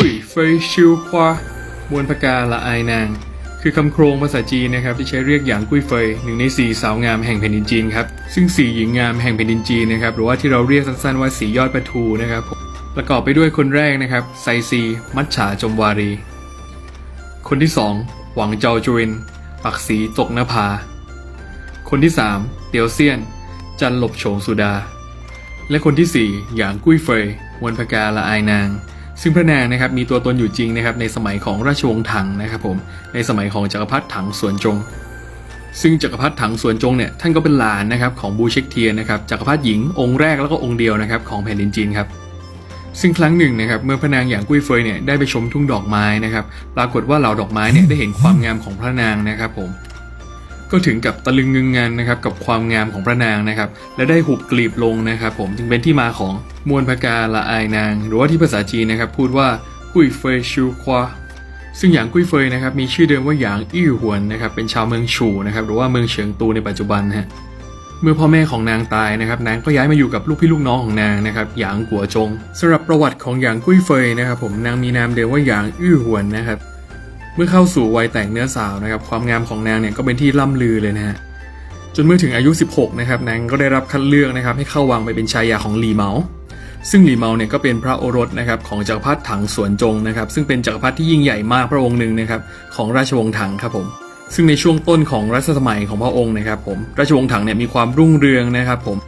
กุ้ยเฟยชิวความวลพกาละอายนาง คือคำโครงภาษาจีนนะครับที่ใช้เรียกหยางกุ้ยเฟยหนึ่งในสี่สาวงามแห่งแผ่นดินจีนครับซึ่งสี่หญิงงามแห่งแผ่นดินจีนนะครับหรือว่าที่เราเรียกสั้นๆว่าสียอดประทูนะครับประกอบไปด้วยคนแรกนะครับไซซี มัจฉาจมวารี คนที่สองหวังเจาจุริน ปักสีตกนภา คนที่สามเตียวเซียน จันหลบโฉงสุดา และคนที่สี่หยางกุ้ยเฟยมวลพกาละอายนาง ซึ่งพระนางนะครับมีตัวตนอยู่จริงนะครับในสมัยของราชวงศ์ถังนะครับผมในสมัยของจักรพรรดิถังสวนจง ซึ่งจักรพรรดิถังสวนจงเนี่ยท่านก็เป็นหลานนะครับของบูเช็กเทียนนะครับจักรพรรดิหญิงองค์แรกแล้วก็องค์เดียวนะครับของแผ่นดินจีนครับซึ่งครั้งหนึ่งนะครับเมื่อพระนางหยางกุ้ยเฟยเนี่ยได้ไปชมทุ่งดอกไม้นะครับปรากฏว่าเหล่าดอกไม้เนี่ยได้เห็นความงามของพระนางนะครับผม ก็ถึงกับตะลึงงึงงันนะครับกับความงามของพระนางนะครับและได้หุบกลีบลงนะครับผมจึงเป็นที่มาของมวลพกาละอายนาง หรือว่าที่ภาษาจีนนะครับพูดว่ากุ้ยเฟยชูควาซึ่งหยางกุ้ยเฟยนะครับมีชื่อเดิมว่าหยางอี้หวนนะครับเป็นชาวเมืองชูนะครับหรือว่าเมืองเฉิงตูในปัจจุบันฮะเมื่อพ่อแม่ของนางตายนะครับนางก็ย้ายมาอยู่กับลูกพี่ลูกน้องของนางนะครับหยางกัวจงสำหรับประวัติของหยางกุ้ยเฟยนะครับผมนางมีนามเดิมว่าหยางอี้หวนนะครับ มื่อเข้าสู่วัยแต่งเนื้อสาวนะครับความงามของนางเนี่ยก็เป็นที่ล่ำลือเลยนะฮะจนเมื่อถึงอายุ 16 นะครับนางก็ได้รับคัดเลือกนะครับให้เข้าวังไปเป็นชายาของหลีเมาซึ่งหลีเมาเนี่ยก็เป็นพระโอรสนะครับของจักรพรรดิถังสวนจงนะครับซึ่งเป็นจักรพรรดิที่ยิ่งใหญ่มากพระองค์หนึ่งนะครับของราชวงศ์ถังครับผมซึ่งในช่วงต้นของรัชสมัยของพระองค์นะครับผมราชวงศ์ถังเนี่ยมีความรุ่งเรืองนะครับผม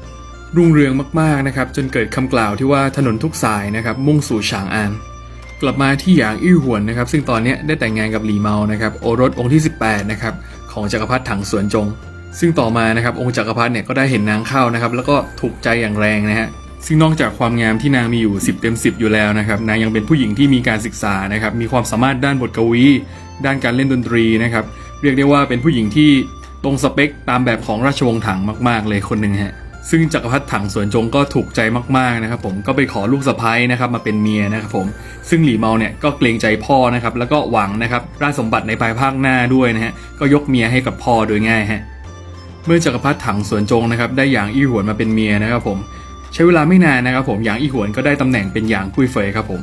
รุ่งเรืองมากๆนะครับจนเกิดคำกล่าวที่ว่าถนนทุกสายนะครับมุ่งสู่ฉางอาน กลับมาที่หยางอี้หวนนะครับ ซึ่งตอนนี้ได้แต่งงานกับหลีเมานะครับโอรสองค์ที่ 18นะครับของจักรพรรดิถังสวนจง ซึ่งต่อมานะครับองค์จักรพรรดิเนี่ยก็ได้เห็นนางเข้านะครับแล้วก็ถูกใจอย่างแรงนะฮะซึ่งนอกจากความงามที่นางมีอยู่ 10 เต็ม 10 อยู่แล้วนะครับนางยังเป็นผู้หญิงที่มีการศึกษานะครับมีความสามารถด้านบทกวี ด้านการเล่นดนตรีนะครับเรียกได้ว่าเป็นผู้หญิงที่ตรงสเปคตามแบบของราชวงศ์ถังมาก ๆ เลยคนหนึ่งฮะ ซึ่งจักรพรรดิถังสวนจงก็ถูกใจมากๆนะครับผมก็ไปขอลูกสะใภ้นะครับมาเป็นเมียนะครับผมซึ่งหลี่เมาเนี่ยก็เกรงใจพ่อนะครับแล้วก็หวังนะครับราชสมบัติในภายภาคหน้าด้วยนะฮะก็ยกเมียให้กับพ่อโดยง่ายฮะเมื่อจักรพรรดิถังสวนจงนะครับได้หยางอี้หวนมาเป็นเมียนะครับผมใช้เวลาไม่นานนะครับผมหยางอี้หวนก็ได้ตำแหน่งเป็นหยางกุ้ยเฟยครับผม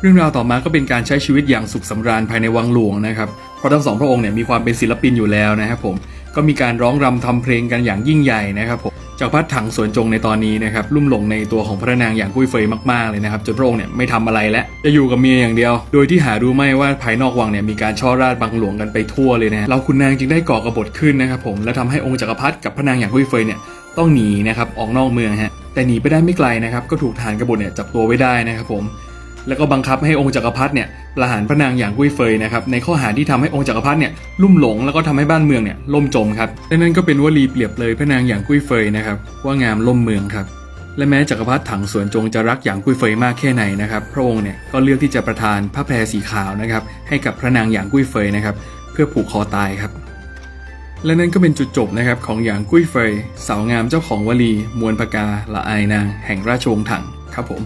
เรื่องราวต่อมาก็เป็นการใช้ชีวิตอย่างสุขสำราญภายในวังหลวงนะครับเพราะทั้งสองพระองค์เนี่ยมีความเป็นศิลปินอยู่แล้วนะครับผมก็มีการร้องรำทำเพลงกันอย่างยิ่งใหญ่นะครับผม จากพัดถังสวนจงในตอนนี้นะครับลุ่มหลงในตัวของพระนางอย่างกุ้ยเฟยมากๆเลยนะครับจนพระองค์เนี่ยไม่ทำอะไรและจะอยู่กับเมียอย่างเดียว โดยที่หารู้ไม่ว่าภายนอกวังเนี่ยมีการช่อราดบังหลวงกันไปทั่วเลยนะเราคุณนางจึงได้ก่อกระบฏขึ้นนะครับผมและทำให้องค์จักรพรรดิกับพระนางอย่างกุ้ยเฟยเนี่ยต้องหนีนะครับออกนอกเมืองฮะแต่หนีไปได้ไม่ไกลนะครับก็ถูกทหารกบฏเนี่ยจับตัวไว้ได้นะครับผม แล้วก็บังคับให้องค์จักรพรรดิเนี่ยประหารพระนางอย่างกุ้ยเฟยนะครับในข้อหาที่ทำให้องค์จักรพรรดิเนี่ยลุ่มหลงแล้วก็ทำให้บ้านเมืองเนี่ยล่มจมครับและนั่นก็เป็นวลีเปรียบเลยพระนางอย่างกุ้ยเฟยนะครับว่างามล่มเมืองครับและแม้จักรพรรดิถังสวนจงจะรักอย่างกุ้ยเฟยมากแค่ไหนนะครับพระองค์เนี่ยก็เลือกที่จะประทานผ้าแพรสีขาวนะครับให้กับพระนางอย่างกุ้ยเฟยนะครับเพื่อผูกคอตายครับ และนั่นก็เป็นจุดจบนะครับของหยางกุ้ยเฟยสาวงามเจ้าของวลี มวลพกาละอายนางแห่งราชวงศ์ถังครับผม